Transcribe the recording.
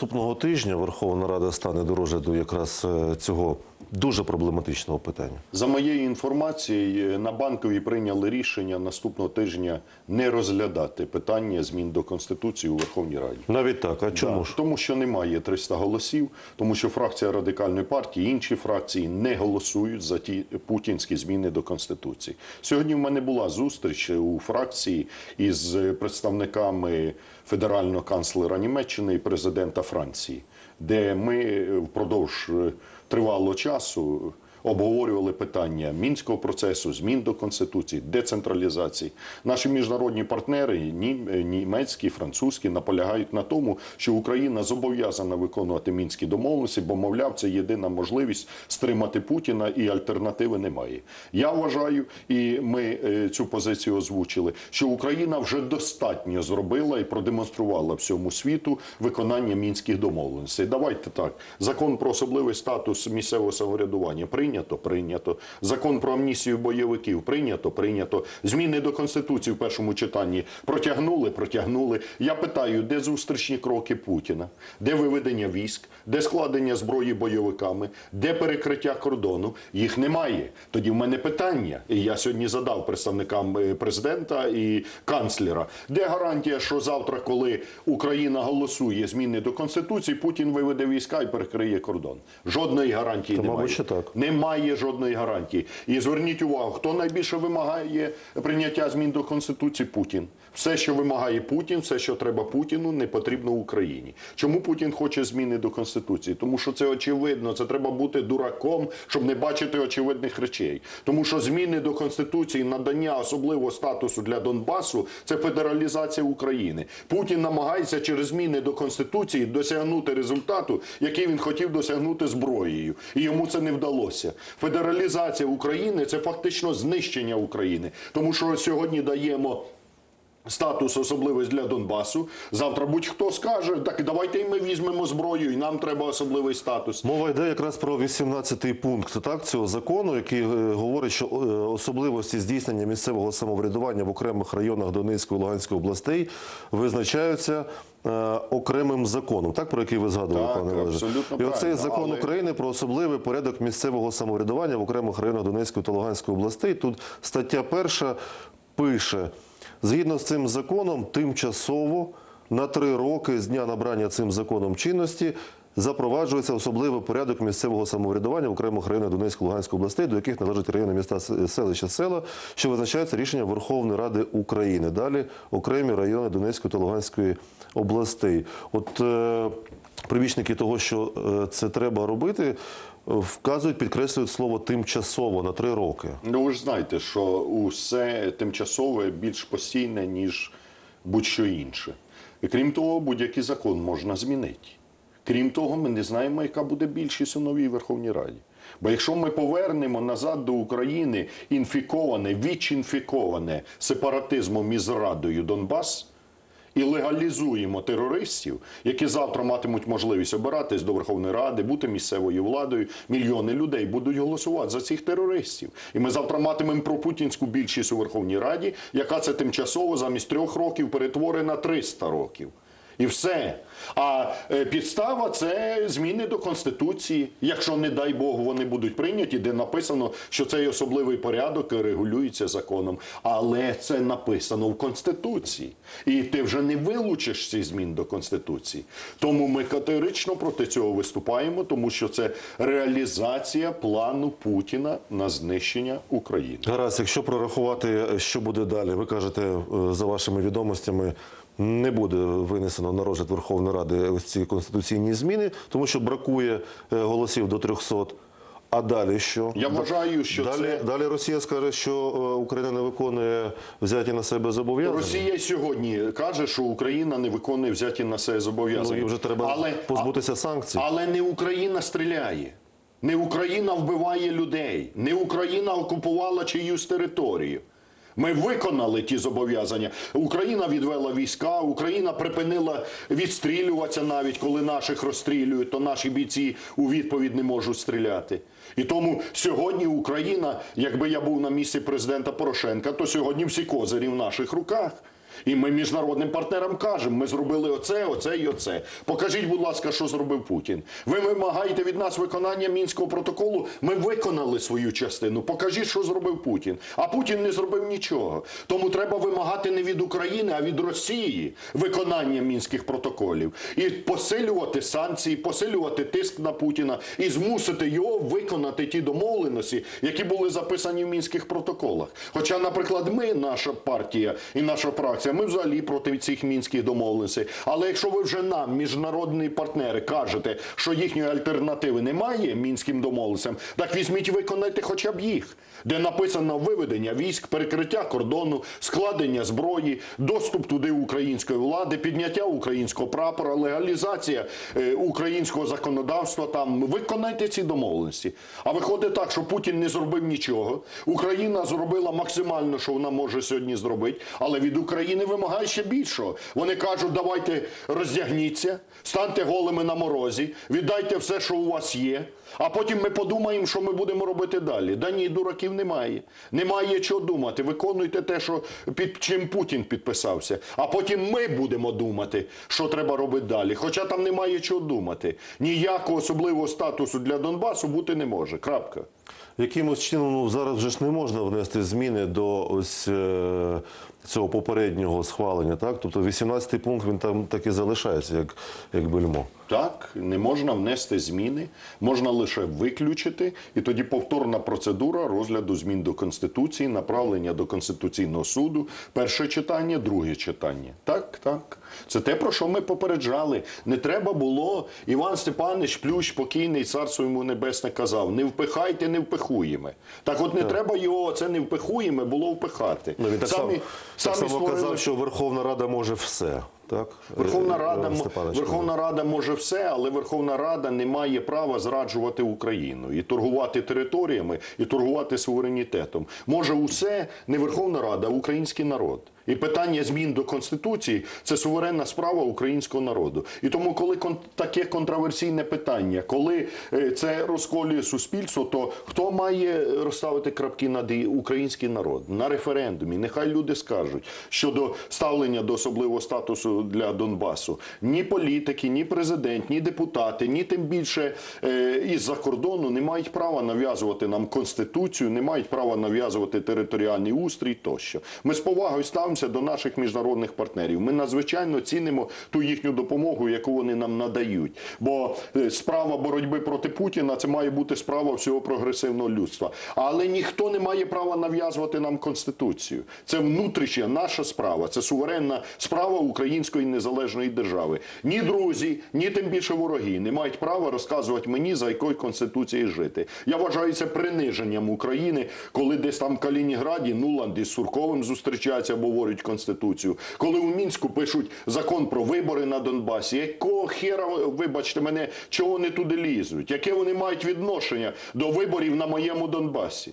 наступного тижня Верховна Рада стане до розгляду якраз е, цього дуже проблематичного питання? За моєю інформацією, на банковій прийняли рішення наступного тижня не розглядати питання змін до конституції у Верховній Раді. Навіть так. А чому Да, ж? Тому що немає 300 голосів, тому що фракція радикальної партії, інші фракції не голосують за ті путінські зміни до конституції. Сьогодні в мене була зустріч у фракції із представниками федерального канцлера Німеччини і президента Франції, де ми впродовж е, тривалого часу. Обговорювали питання мінського процесу, змін до конституції, децентралізації. Наші міжнародні партнери, нім- німецькі, французькі, наполягають на тому, що Україна зобов'язана виконувати мінські домовленості, бо мовляв, це єдина можливість стримати Путіна, і альтернативи немає. Я вважаю, і ми е, цю позицію озвучили, що Україна вже достатньо зробила і продемонструвала всьому світу виконання мінських домовленостей. Давайте так: закон про особливий статус місцевого самоврядування прийнято, прийнято. Закон про амністію бойовиків прийнято, прийнято. Зміни до конституції в першому читанні протягнули, протягнули. Я питаю, де зустрічні кроки Путіна, де виведення військ, де складення зброї бойовиками, де перекриття кордону? Їх немає. Тоді в мене питання, і я сьогодні задав представникам е, президента і канцлера, де гарантія, що завтра, коли Україна голосує зміни до конституції, Путін виведе війська і перекриє кордон. Жодної гарантії Та, немає. мабуть, що так. Немає жодної гарантії. І зверніть увагу, хто найбільше вимагає прийняття змін до конституції Путін. Все, що вимагає Путін, все, що треба Путіну, не потрібно Україні. Чому Путін хоче зміни до конституції? Тому що це очевидно. Це треба бути дураком, щоб не бачити очевидних речей. Тому що зміни до конституції, надання особливого статусу для Донбасу це федералізація України. Путін намагається через зміни до конституції досягнути результату, який він хотів досягнути зброєю, і йому це не вдалося. Федералізація України це фактично знищення України, тому що сьогодні даємо. Статус особливий для Донбасу. Завтра будь-хто скаже, так давайте і ми візьмемо зброю, і нам треба особливий статус. Мова йде якраз про 18-й пункт так, цього закону, який е, говорить, що е, особливості здійснення місцевого самоврядування в окремих районах Донецької і Луганської областей визначаються е, окремим законом, так про який ви згадували, Так, пане Олеже. І оцей закон але- України про особливий порядок місцевого самоврядування в окремих районах Донецької та Луганської областей. Тут стаття перша пише: згідно з цим законом, тимчасово на три роки з дня набрання цим законом чинності. Запроваджується особливий порядок місцевого самоврядування в окремих районах Донецької Луганської областей, до яких належать райони міста селища села, що визначається рішенням Верховної Ради України. Далі окремі райони Донецької та Луганської областей. От е, прибічники того, що е, це треба робити, вказують, підкреслюють слово тимчасово на три роки. Ну ви ж знаєте, що усе тимчасове більш постійне, ніж будь-що інше. І крім того, будь-який закон можна змінити. Крім того, ми не знаємо, яка буде більшість у новій Верховній Раді. Бо якщо ми повернемо назад до України інфіковане, віч-інфіковане сепаратизмом і зрадою Донбас, і легалізуємо терористів, які завтра матимуть можливість обиратись до Верховної Ради, бути місцевою владою. Мільйони людей будуть голосувати за цих терористів. І ми завтра матимемо пропутінську більшість у Верховній Раді, яка це тимчасово замість трьох років перетворена на 300 років. І все. А е, підстава це зміни до конституції. Якщо, не дай Бог, вони будуть прийняті, де написано, що цей особливий порядок регулюється законом. Але це написано в конституції, і ти вже не вилучиш ці змін до конституції. Тому ми категорично проти цього виступаємо, тому що це реалізація плану Путіна на знищення України. Гаразд, якщо прорахувати, що буде далі, ви кажете, е, за вашими відомостями, не буде винесено на розгляд Верховної Ради ось ці конституційні зміни, тому що бракує е, голосів до 300. А далі що? Я вважаю, що далі, це далі Росія скаже, що е, Україна не виконує взяті на себе зобов'язання. Росія сьогодні каже, що Україна не виконує взяті на себе Ну, зобов'язання. їм вже треба але, позбутися санкцій. Але не Україна стріляє. Не Україна вбиває людей, не Україна окупувала чиюсь територію. Ми виконали ті зобов'язання. Україна відвела війська, Україна припинила відстрілюватися навіть коли наших розстрілюють, то наші бійці у відповідь не можуть стріляти. І тому сьогодні Україна, якби я був на місці президента Порошенка, то сьогодні всі козирі в наших руках. І ми міжнародним партнерам кажемо, ми зробили оце, оце і оце. Покажіть, будь ласка, що зробив Путін. Ви вимагаєте від нас виконання мінського протоколу. Ми виконали свою частину. Покажіть, що зробив Путін. А Путін не зробив нічого. Тому треба вимагати не від України, а від Росії виконання мінських протоколів і посилювати санкції, посилювати тиск на Путіна і змусити його виконати ті домовленості, які були записані в мінських протоколах. Хоча, наприклад, ми, наша партія і наша фракція, ми взагалі проти цих мінських домовленостей. Але якщо ви вже нам, міжнародні партнери, кажете, що їхньої альтернативи немає мінським домовленостям, так візьміть і виконайте хоча б їх, де написано виведення військ, перекриття кордону, складення зброї, доступ туди української влади, підняття українського прапора, легалізація е, українського законодавства. Там виконайте ці домовленості. А виходить так, що Путін не зробив нічого. Україна зробила максимально, що вона може сьогодні зробити, але від України вимагає ще більшого. Вони кажуть, давайте роздягніться, станьте голими на морозі, віддайте все, що у вас є. А потім ми подумаємо, що ми будемо робити далі. Да ні, дураків немає. Немає чого думати. Виконуйте те, що під чим Путін підписався. А потім ми будемо думати, що треба робити далі. Хоча там немає чого думати. Ніякого особливого статусу для Донбасу бути не може. Крапка. Якимось чином ну, зараз вже ж не можна внести зміни до ось е, цього попереднього схвалення, так? Тобто 18-й пункт він там так і залишається, як, як бельмо. Так, не можна внести зміни, можна лише виключити, і тоді повторна процедура розгляду змін до Конституції, направлення до Конституційного суду, перше читання, друге читання. Так, так. Це те, про що ми попереджали. Не треба було, Іван Степанович Плющ, покійний царство йому небесне, казав: не впихайте, не впихуємо. Так от не треба його, це не впихуємо, було впихати. Ну, він так Самі- само, так само створили- казав, що Верховна Рада може все. Так? Верховна Е, Рада, Верховна Рада може все, але Верховна Рада не має права зраджувати Україну і торгувати територіями, і торгувати суверенітетом. Може усе не Верховна Рада, а український народ. І питання змін до конституції це суверенна справа українського народу. І тому, коли таке контроверсійне питання, коли е, це розколює суспільство, то хто має розставити крапки над український народ на референдумі? Нехай люди скажуть щодо ставлення до особливого статусу для Донбасу. Ні політики, ні президент, ні депутати, ні тим більше е, із-за кордону не мають права нав'язувати нам конституцію, не мають права нав'язувати територіальний устрій тощо. Ми з повагою ставимося до наших міжнародних партнерів. Ми надзвичайно цінимо ту їхню допомогу, яку вони нам надають. Бо е, справа боротьби проти Путіна це має бути справа всього прогресивного людства. Але ніхто не має права нав'язувати нам конституцію. Це внутрішня наша справа, це суверенна справа української незалежної держави. Ні друзі, ні тим більше вороги не мають права розказувати мені за якою конституцією жити. Я вважаю це приниженням України, коли десь там в Калінінграді Нуланд із Сурковим зустрічається, обговорюють конституцію. Коли у мінську пишуть закон про вибори на Донбасі, якого хера, вибачте мене, чого вони туди лізуть? Яке вони мають відношення до виборів на моєму Донбасі?